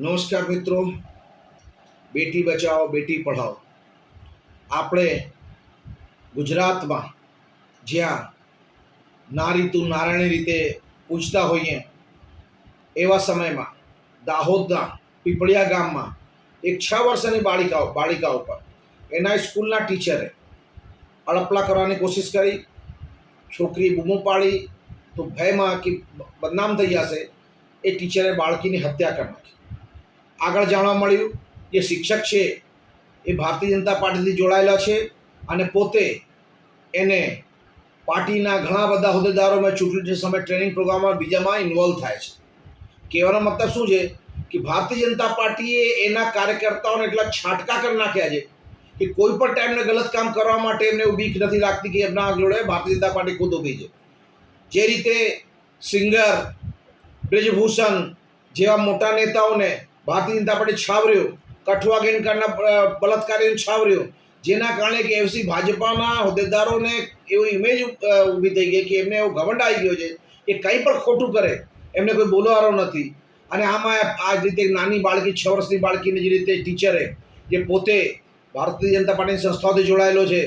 નમસ્કાર મિત્રો. બેટી બચાવો, બેટી પઢાઓ. આપણે ગુજરાતમાં જ્યાં નારી તું નારાયણી રીતે પૂજતા હોઈએ, એવા સમયમાં દાહોદના પીપળિયા ગામમાં એક છ વર્ષની બાળિકાઓ, બાળિકા ઉપર એના સ્કૂલના ટીચરે અડપલા કરવાની કોશિશ કરી. છોકરી બૂમો પાડી તો ભયમાં કે બદનામ થઈ જશે. એ ટીચરે બાળકીની હત્યા કરી નાખી. આગળ જાણવા મળ્યું કે શિક્ષક છે એ ભારતીય જનતા પાર્ટીથી જોડાયેલા છે અને પોતે એને પાર્ટીના ઘણા બધા હોદ્દેદારોમાં ચૂંટણી સમય ટ્રેનિંગ પ્રોગ્રામમાં બીજામાં ઇન્વોલ્વ થાય છે. કહેવાનો મતલબ શું છે કે ભારતીય જનતા પાર્ટીએ એના કાર્યકર્તાઓને એટલા છાટકા કરી નાખ્યા છે કે કોઈ પણ ટાઈમને ગલત કામ કરવા માટે એમને એવું બીક નથી લાગતી કે એમના જોડે ભારતીય જનતા પાર્ટી ખુદ ઊભી છે. જે રીતે સિંગર, બ્રિજભૂષણ જેવા મોટા નેતાઓને ભારતીય જનતા પાર્ટી છાવર્યો. કઠુઆ ગેનકારના બળાત્કારીને છાવર્યો. જેના કારણે કે એફસી ભાજપાના હોદ્દેદારોને એવી ઇમેજ ઊભી થઈ ગઈ કે એમને એવો ઘમંડ આવી ગયો છે કે કંઈ પણ ખોટું કરે, એમને કોઈ બોલવારો નથી. અને આમાં આ જ રીતે નાની બાળકી, છ વર્ષની બાળકીને જે રીતે ટીચરે જે પોતે ભારતીય જનતા પાર્ટીની સંસ્થાઓથી જોડાયેલો છે,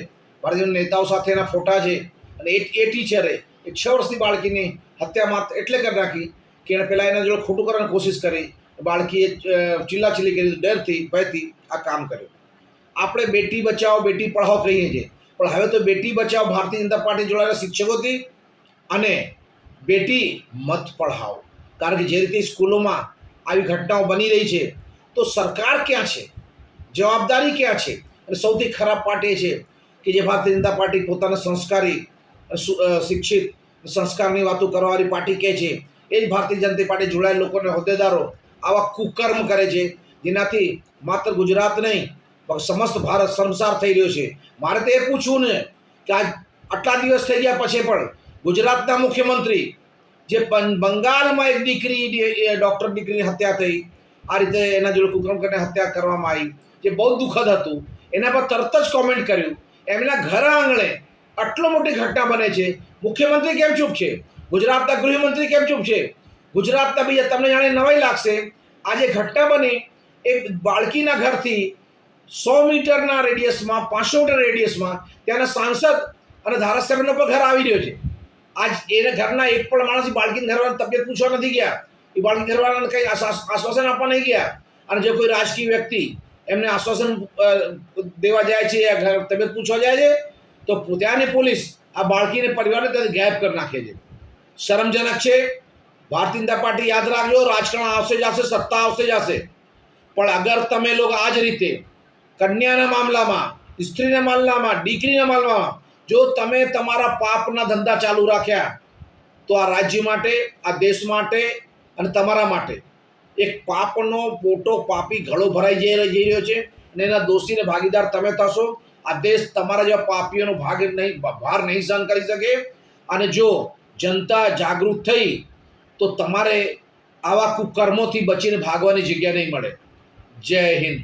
ભારતીય નેતાઓ સાથે એના ફોટા છે, અને એ એ ટીચરે એ છ વર્ષની બાળકીની હત્યા માત્ર એટલે કરી નાખી કે એણે પહેલાં એના જોડે ખોટું કરવાની કોશિશ કરી બાળકીએ ચિલ્લાચિલ્લી કરી ડરથી, ભયથી આ કામ કર્યું. આપણે બેટી બચાવો, બેટી પઢાઓ કહીએ છીએ. પણ હવે તો બેટી બચાવો ભારતીય જનતા પાર્ટી જોડાયેલા શિક્ષકોથી અને બેટી મત પઢાઓ કારણ કે જે રીતે સ્કૂલોમાં આવી ઘટનાઓ બની રહી છે, તો સરકાર ક્યાં છે? જવાબદારી ક્યાં છે? અને સૌથી ખરાબ પાર્ટ એ છે કે જે ભારતીય જનતા પાર્ટી પોતાના સંસ્કારી શિક્ષિત સંસ્કારની વાતો કરવાવાળી પાર્ટી કહે છે. એ જ ભારતીય જનતા પાર્ટી જોડાયેલા લોકોને હોદ્દેદારો આવા કુકર્મ કરે છે, જેનાથી માત્ર ગુજરાત નહીં, પણ સમસ્ત ભારત શર્મસાર થઈ રહ્યો છે. મારે તો એ પૂછવું ને કે આજ આટલા દિવસ થઈ ગયા પછી પણ ગુજરાતના મુખ્યમંત્રી જે બંગાળમાં એક દીકરી ડૉક્ટર દીકરીની હત્યા થઈ, આ રીતે એના જોડે કુકર્મ કરીને હત્યા કરવામાં આવી, જે બહુ દુઃખદ હતું. એના પર તરત જ કોમેન્ટ કર્યું. એમના ઘર આંગણે આટલો મોટી ઘટના બને છે. મુખ્યમંત્રી કેમ ચૂપ છે? ગુજરાતના ગૃહમંત્રી કેમ ચૂપ છે? ગુજરાતના બીજા તમને જાણે નવાઈ લાગશે. આજે ઘટના બની. એક બાળકીના ઘરથી સો મીટરના રેડિયસમાં, પાંચસો મીટર રેડિયસમાં ત્યાંના સાંસદ અને ધારાસભ્યનો પણ ઘર આવી રહ્યો છે. આજ એના ઘરના એક પણ માણસ બાળકીના ઘરવાળાની તબિયત પૂછવા નથી ગયા. એ બાળકી ઘરવાળાને કંઈ આશ્વાસન આપવા નહીં ગયા. અને જો કોઈ રાજકીય વ્યક્તિ એમને આશ્વાસન દેવા જાય છે ઘર તબિયત પૂછવા જાય છે, તો ત્યાંની પોલીસ આ બાળકીને પરિવારને ત્યાંથી ગાયબ કરી નાખે છે. શરમજનક છે. ભારતીય જનતા પાર્ટી યાદ રાખજો, રાજકારણ આવશે જશે, સત્તા આવશે જશે. પણ અગર તમે લોકો આ જ રીતે કન્યાના મામલામાં, સ્ત્રીના મામલામાં, દીકરીના મામલામાં, જો તમે તમારા પાપના ધંધા ચાલુ રાખ્યા, તો આ રાજ્ય માટે, આ દેશ માટે અને તમારા માટે એક પાપનો મોટો પાપી ઘડો ભરાઈ જઈ રહ્યો- છે અને એના દોષીને ભાગીદાર તમે થશો. આ દેશ તમારા જેવા પાપીઓનો ભાગ નહીં ભાર નહીં સહન કરી શકે. અને જો જનતા જાગૃત થઈ તો તમારે આવા કુકર્મોથી બચીને ભાગવાની જગ્યા નહીં મળે. જય હિન્દ.